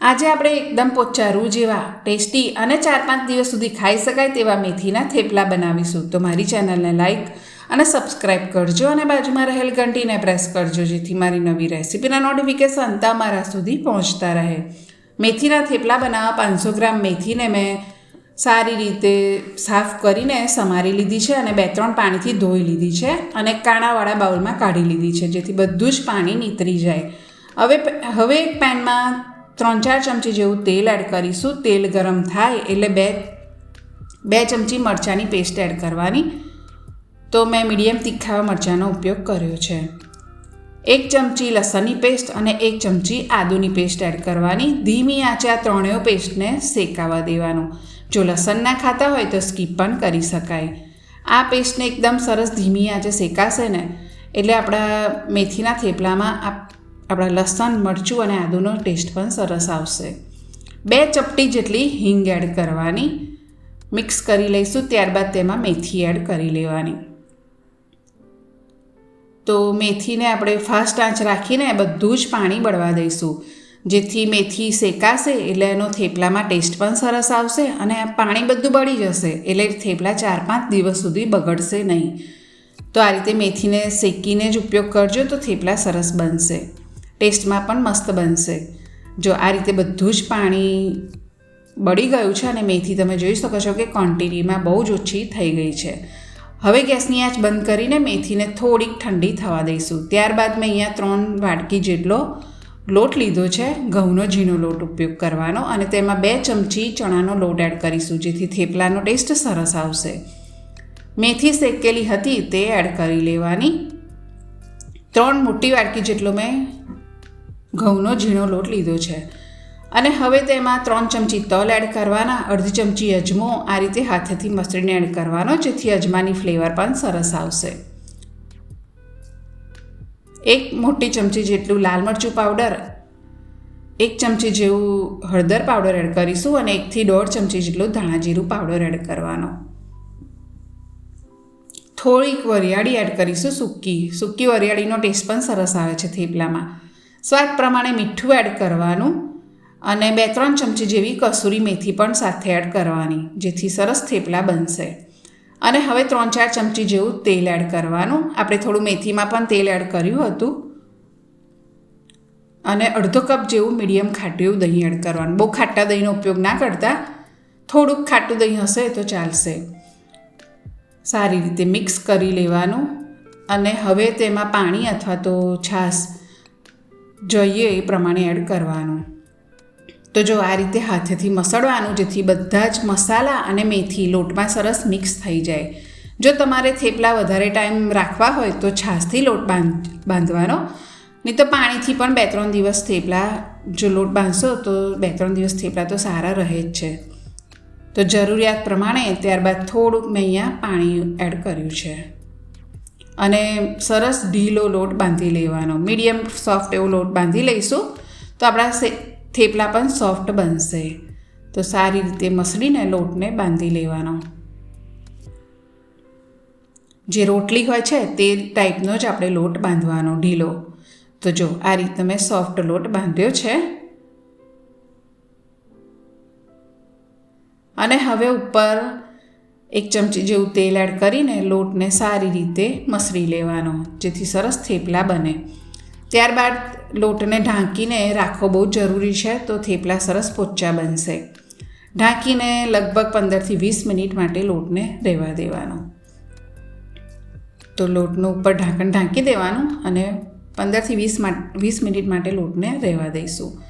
આજે આપણે એકદમ પોચારું જેવા, ટેસ્ટી અને ચાર પાંચ દિવસ સુધી ખાઈ શકાય તેવા મેથીના થેપલા બનાવીશું. તો મારી ચેનલને લાઈક અને સબસ્ક્રાઇબ કરજો અને બાજુમાં રહેલ ઘંટીને પ્રેસ કરજો જેથી મારી નવી રેસીપીના નોટિફિકેશન તમારા સુધી પહોંચતા રહે. મેથીના થેપલા બનાવવા પાંચસો ગ્રામ મેથીને મેં સારી રીતે સાફ કરીને સમારી લીધી છે અને બે ત્રણ પાણીથી ધોઈ લીધી છે અને કાણાવાળા બાઉલમાં કાઢી લીધી છે જેથી બધું જ પાણી નીતરી જાય. હવે હવે એક પેનમાં ત્રણ ચાર ચમચી જેવું તેલ એડ કરીશું. તેલ ગરમ થાય એટલે બે બે ચમચી મરચાંની પેસ્ટ એડ કરવાની. તો મેં મીડિયમ તીખા મરચાંનો ઉપયોગ કર્યો છે. એક ચમચી લસણની પેસ્ટ અને એક ચમચી આદુની પેસ્ટ એડ કરવાની. ધીમી આંચે આ ત્રણેય પેસ્ટને શેકાવા દેવાનું. જો લસણ ના ખાતા હોય તો સ્કીપ પણ કરી શકાય. આ પેસ્ટને એકદમ સરસ ધીમી આંચે શેકાશે ને, એટલે આપણા મેથીના થેપલામાં આપણા લસણ, મરચું અને આદુનો ટેસ્ટ પણ સરસ આવશે. બે ચપટી જેટલી હિંગ એડ કરવાની. મિક્સ કરી લઈશું, ત્યારબાદ તેમાં મેથી એડ કરી લેવાની. તો મેથીને આપણે ફાસ્ટ આંચ રાખીને બધું જ પાણી બળવા દઈશું. જેથી મેથી શેકાશે એટલે એનો થેપલામાં ટેસ્ટ પણ સરસ આવશે અને પાણી બધું બળી જશે એટલે થેપલા ચાર પાંચ દિવસ સુધી બગડશે નહીં. તો આ રીતે મેથીને શેકીને જ ઉપયોગ કરજો તો થેપલા સરસ બનશે. ટેસ્ટમાં પણ મસ્ત બનશે. જો આ રીતે બધું જ પાણી બળી ગયું છે અને મેથી તમે જોઈ શકો છો કે ક્વોન્ટિટીમાં બહુ જ ઓછી થઈ ગઈ છે. હવે ગેસની આંચ બંધ કરીને મેથીને થોડીક ઠંડી થવા દઈશું. ત્યારબાદ મેં અહીંયા ત્રણ વાટકી જેટલો લોટ લીધો છે, ઘઉંનો ઝીણો લોટ ઉપયોગ કરવાનો અને તેમાં બે ચમચી ચણાનો લોટ એડ કરીશું, જેથી થેપલાનો ટેસ્ટ સરસ આવશે. મેથી શેકેલી હતી તે એડ કરી લેવાની. ત્રણ મોટી વાટકી જેટલો મેં ઘઉંનો ઝીણો લોટ લીધો છે. અને હવે તેમાં ત્રણ ચમચી તલ એડ કરવાના, અડધી ચમચી અજમો આ રીતે હાથેથી મસળીને એડ કરવાનો, જેથી અજમાની ફ્લેવર પણ સરસ આવશે. એક મોટી ચમચી જેટલું લાલ મરચું પાવડર, એક ચમચી જેવું હળદર પાવડર એડ કરીશું અને એકથી દોઢ ચમચી જેટલું ધાણા જીરું પાવડર એડ કરવાનો. થોડીક વરિયાળી એડ કરીશું સૂકી. સૂકી વરિયાળીનો ટેસ્ટ પણ સરસ આવે છે થેપલામાં. સ્વાદ પ્રમાણે મીઠું એડ કરવાનું અને બે ત્રણ ચમચી જેવી કસૂરી મેથી પણ સાથે એડ કરવાની, જેથી સરસ થેપલા બનશે. અને હવે ત્રણ ચાર ચમચી જેવું તેલ એડ કરવાનું. આપણે થોડું મેથીમાં પણ તેલ એડ કર્યું હતું. અને અડધો કપ જેવું મીડિયમ ખાટું દહીં એડ કરવાનું. બહુ ખાટા દહીંનો ઉપયોગ ના કરતા, થોડુંક ખાટું દહીં હશે તો ચાલશે. સારી રીતે મિક્સ કરી લેવાનું. અને હવે તેમાં પાણી અથવા તો છાશ જોઈએ એ પ્રમાણે એડ કરવાનું. તો જો આ રીતે હાથેથી મસળવાનું, જેથી બધા જ મસાલા અને મેથી લોટમાં સરસ મિક્સ થઈ જાય. જો તમારે થેપલા વધારે ટાઈમ રાખવા હોય તો છાશથી લોટ બાંધ, બાંધવાનો. નહીં તો પાણીથી પણ બે ત્રણ દિવસ થેપલા, જો લોટ બાંધશો તો બે ત્રણ દિવસ થેપલા તો સારા રહે જ છે. તો જરૂરિયાત પ્રમાણે ત્યારબાદ થોડુંક મેં અહીંયા પાણી એડ કર્યું છે. અને સરસ ઢીલો લોટ બાંધી લેવાનો. મીડિયમ સોફ્ટ એવો લોટ બાંધી લઈશું, તો આપણા થેપલા પણ સોફ્ટ બનશે. તો સારી રીતે મસળીને લોટને બાંધી લેવાનો. જે રોટલી હોય છે તે ટાઈપનો જ આપણે લોટ બાંધવાનો, ઢીલો. તો જો, આ રીતે મેં સોફ્ટ લોટ બાંધ્યો છે. અને હવે ઉપર એક ચમચી જેવું તેલ એડ કરીને લોટને સારી રીતે મસળી લેવાનો, જેથી સરસ થેપલા બને. ત્યારબાદ લોટને ઢાંકીને રાખવો બહુ જરૂરી છે, તો થેપલા સરસ પોચા બનશે. ઢાંકીને લગભગ પંદરથી વીસ મિનિટ માટે લોટને રહેવા દેવાનો. તો લોટનું ઉપર ઢાંકણ ઢાંકી દેવાનું અને પંદરથી વીસ વીસ મિનિટ માટે લોટને રહેવા દઈશું.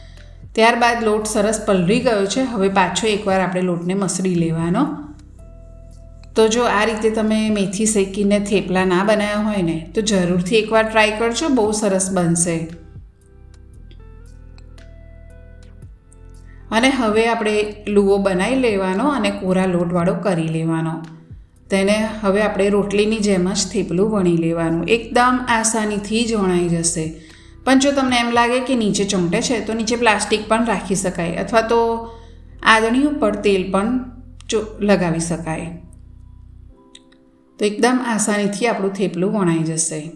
ત્યારબાદ લોટ સરસ પલળી ગયો છે, હવે પાછો એકવાર આપણે લોટને મસળી લેવાનો. તો જો આ રીતે તમે મેથી શેકીને થેપલા ના બનાવ્યા હોય ને, તો જરૂરથી એકવાર ટ્રાય કરજો, બહુ સરસ બનશે. અને હવે આપણે લુઓ બનાવી લેવાનો અને કોરા લોટવાળો કરી લેવાનો. તેને હવે આપણે રોટલીની જેમ જ થેપલું વણી લેવાનું. એકદમ આસાનીથી જ વણાઈ જશે. પણ જો તમને એમ લાગે કે નીચે ચમટે છે, તો નીચે પ્લાસ્ટિક પણ રાખી શકાય. અથવા તો આદણી ઉપર તેલ પણ જો લગાવી શકાય. તો એકદમ આસાનીથી આપણું થેપલું વણાઈ જશે.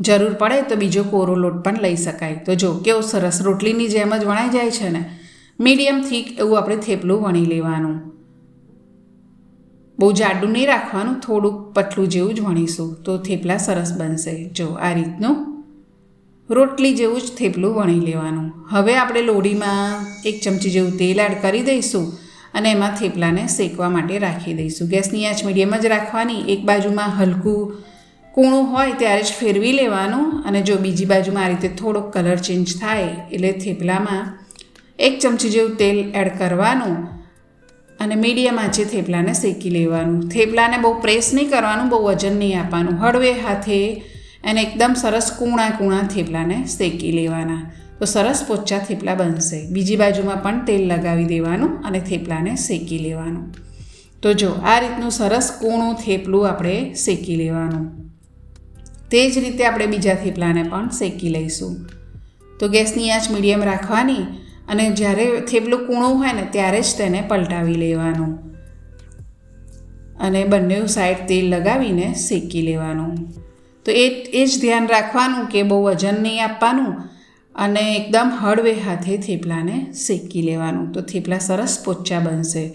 જરૂર પડે તો બીજો કોરો લોટ પણ લઈ શકાય. તો જો, કેવો સરસ રોટલીની જેમ જ વણાઈ જાય છે ને? મીડિયમ થીક એવું આપણે થેપલું વણી લેવાનું. બહુ જાડું નહીં રાખવાનું, થોડુંક પતલું જેવું જ વણીશું. તો થેપલા સરસ બનશે. જો, આ રીતનું રોટલી જેવું જ થેપલું વણી લેવાનું. હવે આપણે લોડીમાં એક ચમચી જેવું તેલ એડ કરી દઈશું. અને એમાં થેપલાને શેકવા માટે રાખી દઈશું. ગેસની આંચ મીડિયમ જ રાખવાની. એક બાજુમાં હલકું કૂણું હોય ત્યારે જ ફેરવી લેવાનું અને જો બીજી બાજુમાં આ રીતે થોડોક કલર ચેન્જ થાય એટલે થેપલામાં એક ચમચી જેવું તેલ એડ કરવાનું અને મીડિયમ આંચે થેપલાને શેકી લેવાનું. થેપલાને બહુ પ્રેસ નહીં કરવાનું, બહુ વજન નહીં આપવાનું. હળવે હાથે એને એકદમ સરસ કૂણા કૂણા થેપલાને શેકી લેવાના. તો સરસ પોચા થેપલા બનશે. બીજી બાજુમાં પણ તેલ લગાવી દેવાનું અને થેપલાને શેકી લેવાનું. તો જો, આ રીતનું સરસ કૂણું થેપલું આપણે શેકી લેવાનું. તે જ રીતે આપણે બીજા થેપલાને પણ શેકી લઈશું. તો ગેસની આંચ મીડિયમ રાખવાની અને જ્યારે થેપલું કૂણું હોય ને, ત્યારે જ તેને પલટાવી લેવાનું. અને બંને સાઈડ તેલ લગાવીને શેકી લેવાનું. તો એ એ જ ધ્યાન રાખવાનું કે બહુ વજન નહીં આપવાનું અને એકદમ હળવે હાથે થેપલાને શેકી લેવાનું. તો થેપલા સરસ પોચા બનશે.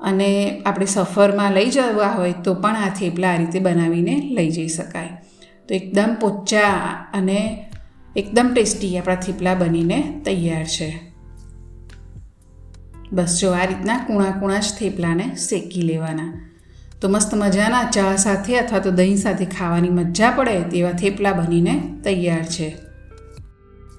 અને આપણે સફરમાં લઈ જવા હોય તો પણ આ થેપલા આ રીતે બનાવીને લઈ જઈ શકાય. તો એકદમ પોચા અને એકદમ ટેસ્ટી આપણા થેપલા બનીને તૈયાર છે. બસ જો આ રીતના કૂણા કૂણા જ થેપલાને શેકી લેવાના. તો મસ્ત મજાના ચા સાથે અથવા તો દહીં સાથે ખાવાની મજા પડે તેવા થેપલા બનીને તૈયાર છે.